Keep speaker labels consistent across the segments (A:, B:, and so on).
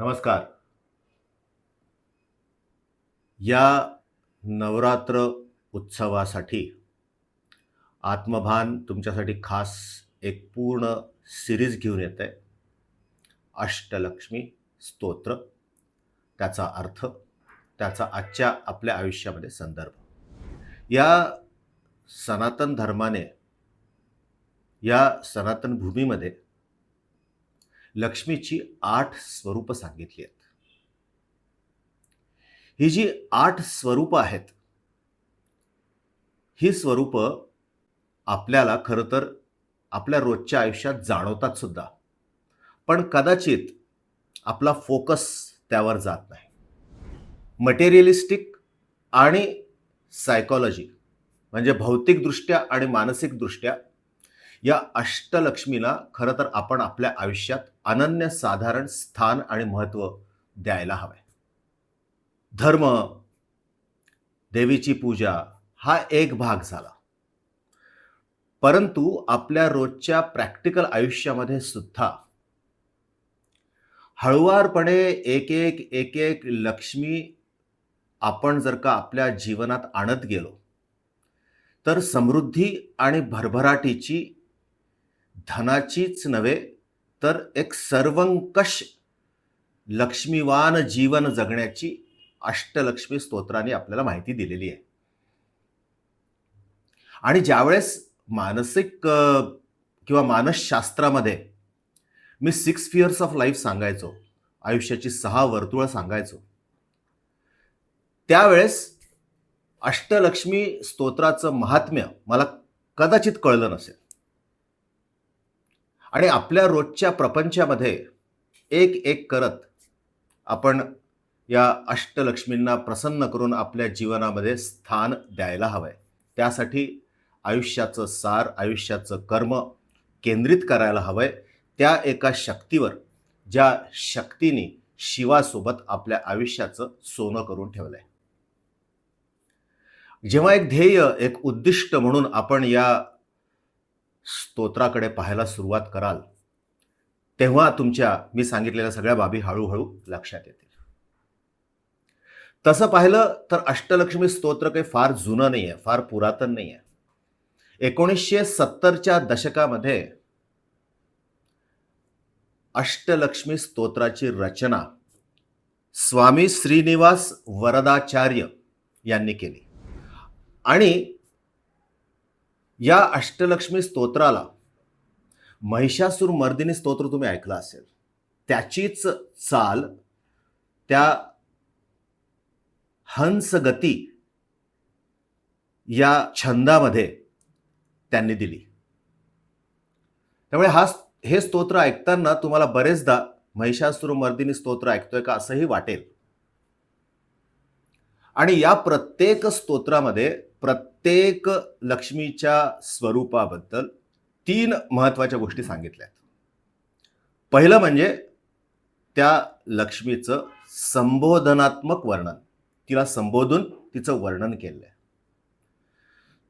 A: नमस्कार. या नवरात्र उत्सवासाठी आत्मभान तुमच्यासाठी खास एक पूर्ण सिरीज घेऊन येत आहे अष्टलक्ष्मी स्तोत्र. त्याचा अर्थ त्याचा आजच्या आपल्या आयुष्यामध्ये संदर्भ. या सनातन धर्माने या सनातन भूमीमध्ये लक्ष्मीची आठ स्वरूप सांगितली आहेत. ही जी आठ स्वरूप आहेत ही स्वरूप आपल्याला खरं तर आपल्या रोजच्या आयुष्यात जाणवतात सुद्धा. पण कदाचित आपला फोकस त्यावर जात नाही. मटेरियलिस्टिक आणि सायकॉलॉजी म्हणजे भौतिकदृष्ट्या आणि मानसिकदृष्ट्या या अष्टलक्ष्मीला खरं तर आपण आपल्या आयुष्यात अनन्यसाधारण स्थान आणि महत्त्व द्यायला हवं. धर्म देवीची पूजा हा एक भाग झाला. परंतु आपल्या रोजच्या प्रॅक्टिकल आयुष्यामध्ये सुद्धा हळुवारपणे एक एक एक एक लक्ष्मी आपण जर का आपल्या जीवनात आणत गेलो तर समृद्धी आणि भरभराटीची धनाचीच नव्हे तर एक सर्वंकष लक्ष्मीवान जीवन जगण्याची अष्टलक्ष्मी स्तोत्राने आपल्याला माहिती दिलेली आहे. आणि ज्यावेळेस मानसिक किंवा मानसशास्त्रामध्ये मी सिक्स फिअर्स ऑफ लाईफ सांगायचो आयुष्याची सहा वर्तुळं सांगायचो त्यावेळेस अष्टलक्ष्मी स्तोत्राचं महात्म्य मला कदाचित कळलं नसेल. आणि आपल्या रोजच्या प्रपंचामध्ये एक एक करत आपण या अष्टलक्ष्मींना प्रसन्न करून आपल्या जीवनामध्ये स्थान द्यायला हवं आहे त्यासाठी आयुष्याचं सार आयुष्याचं कर्म केंद्रित करायला हवं आहे त्या एका शक्तीवर ज्या शक्तीने शिवासोबत आपल्या आयुष्याचं सोनं करून ठेवलं आहे जेव्हा एक ध्येय एक उद्दिष्ट म्हणून आपण या स्तोत्राकडे पाहायला सुरुवात कराल तेव्हा तुमच्या मी सांगितलेल्या सगळ्या बाबी हळूहळू लक्षात येतील. तसं पाहिलं तर अष्टलक्ष्मी स्तोत्र काही फार जुनं नाही आहे फार पुरातन नाही आहे एकोणीसशे सत्तरच्या दशकामध्ये अष्टलक्ष्मी स्तोत्राची रचना स्वामी श्रीनिवास वरदाचार्य यांनी केली. आणि या अष्टलक्ष्मी स्तोत्राला महिषासूर मर्दिनी स्तोत्र तुम्ही ऐकलं असेल. त्याचीच चाल त्या हंसगती या छंदामध्ये त्यांनी दिली. त्यामुळे हा हे स्तोत्र ऐकताना तुम्हाला बरेचदा महिषासुर मर्दिनी स्तोत्र ऐकतोय का असंही वाटेल. आणि या प्रत्येक स्तोत्रामध्ये प्रत्येक लक्ष्मीच्या स्वरूपाबद्दल तीन महत्त्वाच्या गोष्टी सांगितल्या आहेत पहिलं म्हणजे त्या लक्ष्मीचं संबोधनात्मक वर्णन. तिला संबोधून तिचं वर्णन केलं आहे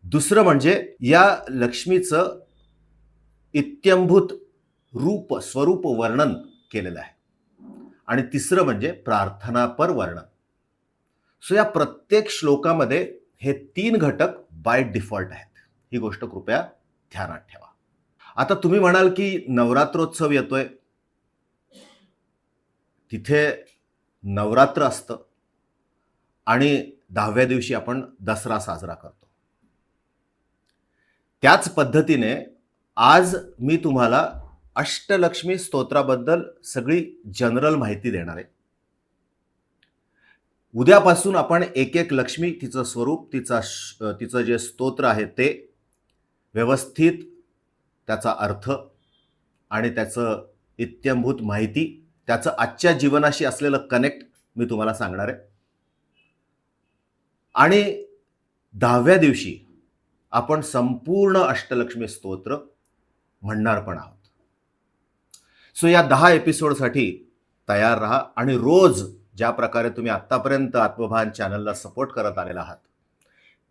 A: दुसरं म्हणजे या लक्ष्मीचं इत्यंभूत रूप स्वरूप वर्णन केलेलं आहे. आणि तिसरं म्हणजे प्रार्थनापर वर्णन. सो या प्रत्येक श्लोकामध्ये हे तीन घटक बाय डिफॉल्ट आहेत. ही गोष्ट कृपया ध्यानात ठेवा. आता तुम्ही म्हणाल की नवरात्रोत्सव येतोय. तिथे नवरात्र असतं. आणि दहाव्या दिवशी आपण दसरा साजरा करतो. त्याच पद्धतीने आज मी तुम्हाला अष्टलक्ष्मी स्तोत्राबद्दल सगळी जनरल माहिती देणार आहे. उद्यापासून आपण एक एक लक्ष्मी तिचं स्वरूप तिचा तिचं जे स्तोत्र आहे ते व्यवस्थित त्याचा अर्थ आणि त्याचं इत्यंभूत माहिती त्याचं आजच्या जीवनाशी असलेलं कनेक्ट मी तुम्हाला सांगणार आहे. आणि दहाव्या दिवशी आपण संपूर्ण अष्टलक्ष्मी स्तोत्र म्हणणार पण आहोत. सो या दहा एपिसोडसाठी तयार राहा आणि रोज ज्या प्रकारे तुम्ही आत्तापर्यंत आत्मभान चॅनलला सपोर्ट करत आलेला आहात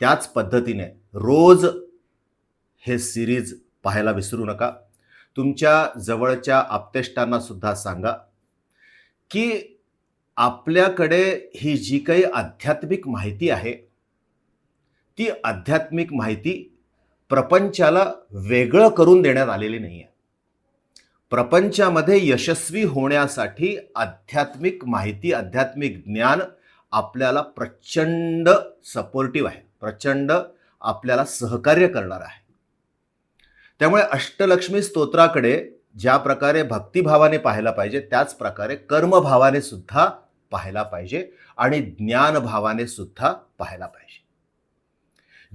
A: त्याच पद्धतीने रोज हे सिरीज पाहायला विसरू नका. तुमच्या जवळच्या आप्तेष्टांना सुद्धा सांगा की आपल्याकडे ही जी काही आध्यात्मिक माहिती आहे ती आध्यात्मिक माहिती प्रपंचाला वेगळं करून देण्यात आलेली नाही आहे प्रपंचामध्ये यशस्वी होण्यासाठी आध्यात्मिक माहिती आध्यात्मिक ज्ञान आपल्याला प्रचंड सपोर्टिव्ह आहे. प्रचंड आपल्याला सहकार्य करणार आहे. त्यामुळे अष्टलक्ष्मी स्तोत्राकडे ज्या प्रकारे भक्तिभावाने पाहायला पाहिजे त्याच प्रकारे कर्मभावाने सुद्धा पाहायला पाहिजे आणि ज्ञानभावाने सुद्धा पाहायला पाहिजे.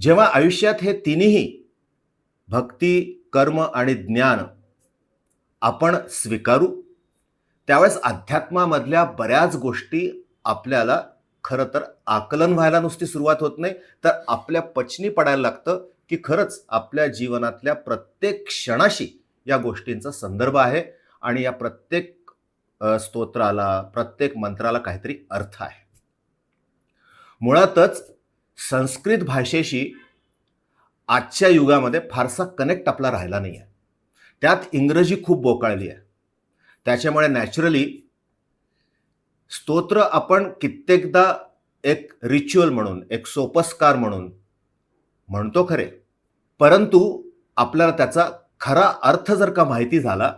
A: जेव्हा आयुष्यात हे तिन्ही भक्ती कर्म आणि ज्ञान आपण स्वीकारू. त्यावेळेस अध्यात्मामधल्या बऱ्याच गोष्टी आपल्याला खरं तर आकलन व्हायला नुसती सुरुवात होत नाही तर आपल्या पचनी पडायला लागतं की खरंच आपल्या जीवनातल्या प्रत्येक क्षणाशी या गोष्टींचा संदर्भ आहे आणि या प्रत्येक स्तोत्राला प्रत्येक मंत्राला काहीतरी अर्थ आहे. मुळातच संस्कृत भाषेशी आजच्या युगामध्ये फारसा कनेक्ट आपला राहिला नाही आहे त्यात इंग्रजी खूप बोकाळली आहे. त्याच्यामुळे नॅचरली स्तोत्र आपण कित्येकदा एक रिच्युअल म्हणून एक सोपस्कार म्हणून म्हणतो खरे. परंतु आपल्याला त्याचा खरा अर्थ जर का माहिती झाला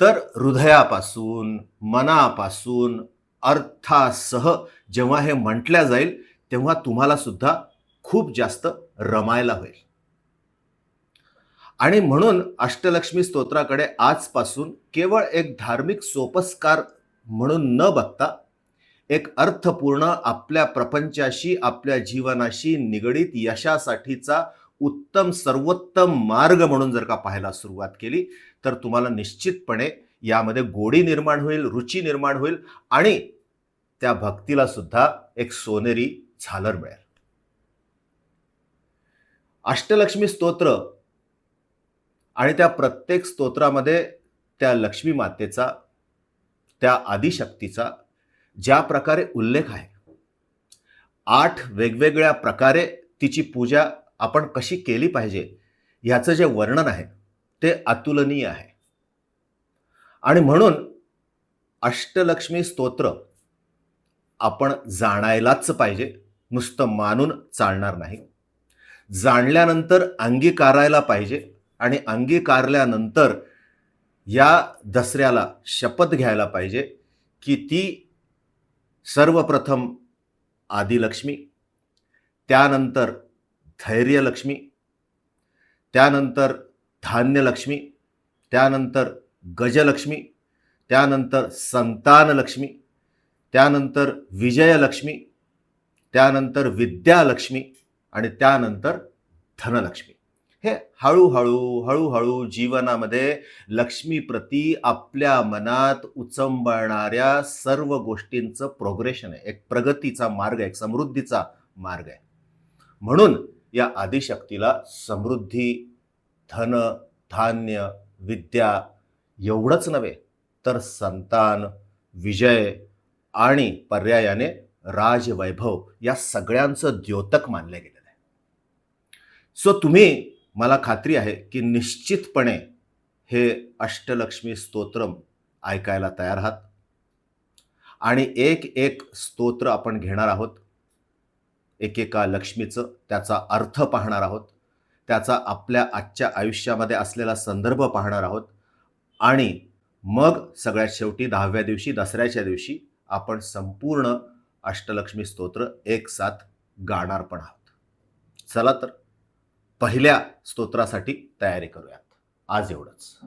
A: तर हृदयापासून मनापासून अर्थासह जेव्हा हे म्हटल्या जाईल तेव्हा तुम्हाला सुद्धा खूप जास्त रमायला होईल. आणि म्हणून अष्टलक्ष्मी स्तोत्राकडे आजपासून केवळ एक धार्मिक सोपस्कार म्हणून न बघता एक अर्थपूर्ण आपल्या प्रपंचाशी आपल्या जीवनाशी निगडीत यशासाठीचा उत्तम सर्वोत्तम मार्ग म्हणून जर का पाहायला सुरुवात केली तर तुम्हाला निश्चितपणे यामध्ये गोडी निर्माण होईल रुची निर्माण होईल आणि त्या भक्तीला सुद्धा एक सोनेरी झालर मिळेल. अष्टलक्ष्मी स्तोत्र आणि त्या प्रत्येक स्तोत्रामध्ये त्या लक्ष्मी मातेचा त्या आदिशक्तीचा ज्या प्रकारे उल्लेख आहे आठ वेगवेगळ्या प्रकारे तिची पूजा आपण कशी केली पाहिजे ह्याचं जे वर्णन आहे ते अतुलनीय आहे. आणि म्हणून अष्टलक्ष्मी स्तोत्र आपण जाणायलाच पाहिजे नुसतं मानून चालणार नाही. जाणल्यानंतर अंगीकारायला पाहिजे आणि अंगीकारल्यानंतर या दसऱ्याला शपथ घ्यायला पाहिजे की ती सर्वप्रथम आदिलक्ष्मी त्यानंतर धैर्यलक्ष्मी त्यानंतर धान्यलक्ष्मी त्यानंतर गजलक्ष्मी त्यानंतर संतानलक्ष्मी त्यानंतर विजयलक्ष्मी त्यानंतर विद्यालक्ष्मी आणि त्यानंतर धनलक्ष्मी. हे हळूहळू हळूहळू जीवनामध्ये लक्ष्मीप्रती आपल्या मनात उचंबळणाऱ्या सर्व गोष्टींचं प्रोग्रेशन आहे. एक प्रगतीचा मार्ग आहे एक समृद्धीचा मार्ग आहे. म्हणून या आदिशक्तीला समृद्धी धन धान्य विद्या एवढंच नव्हे तर संतान विजय आणि पर्यायाने राजवैभव या सगळ्यांचं द्योतक मानलं गेलेलं आहे. सो तुम्ही मला खात्री आहे की निश्चितपणे हे अष्टलक्ष्मी स्तोत्रम ऐकायला तयार आहात. आणि एक एक स्तोत्र आपण घेणार आहोत. एकेका लक्ष्मीचं त्याचा अर्थ पाहणार आहोत. त्याचा आपल्या आजच्या आयुष्यामध्ये असलेला संदर्भ पाहणार आहोत. आणि मग सगळ्यात शेवटी दहाव्या दिवशी दसऱ्याच्या दिवशी आपण संपूर्ण अष्टलक्ष्मी स्तोत्र एक साथ गाणार पण आहोत. चला तर. पहिल्या स्तोत्रासाठी तयारी करूयात. आज एवढंच.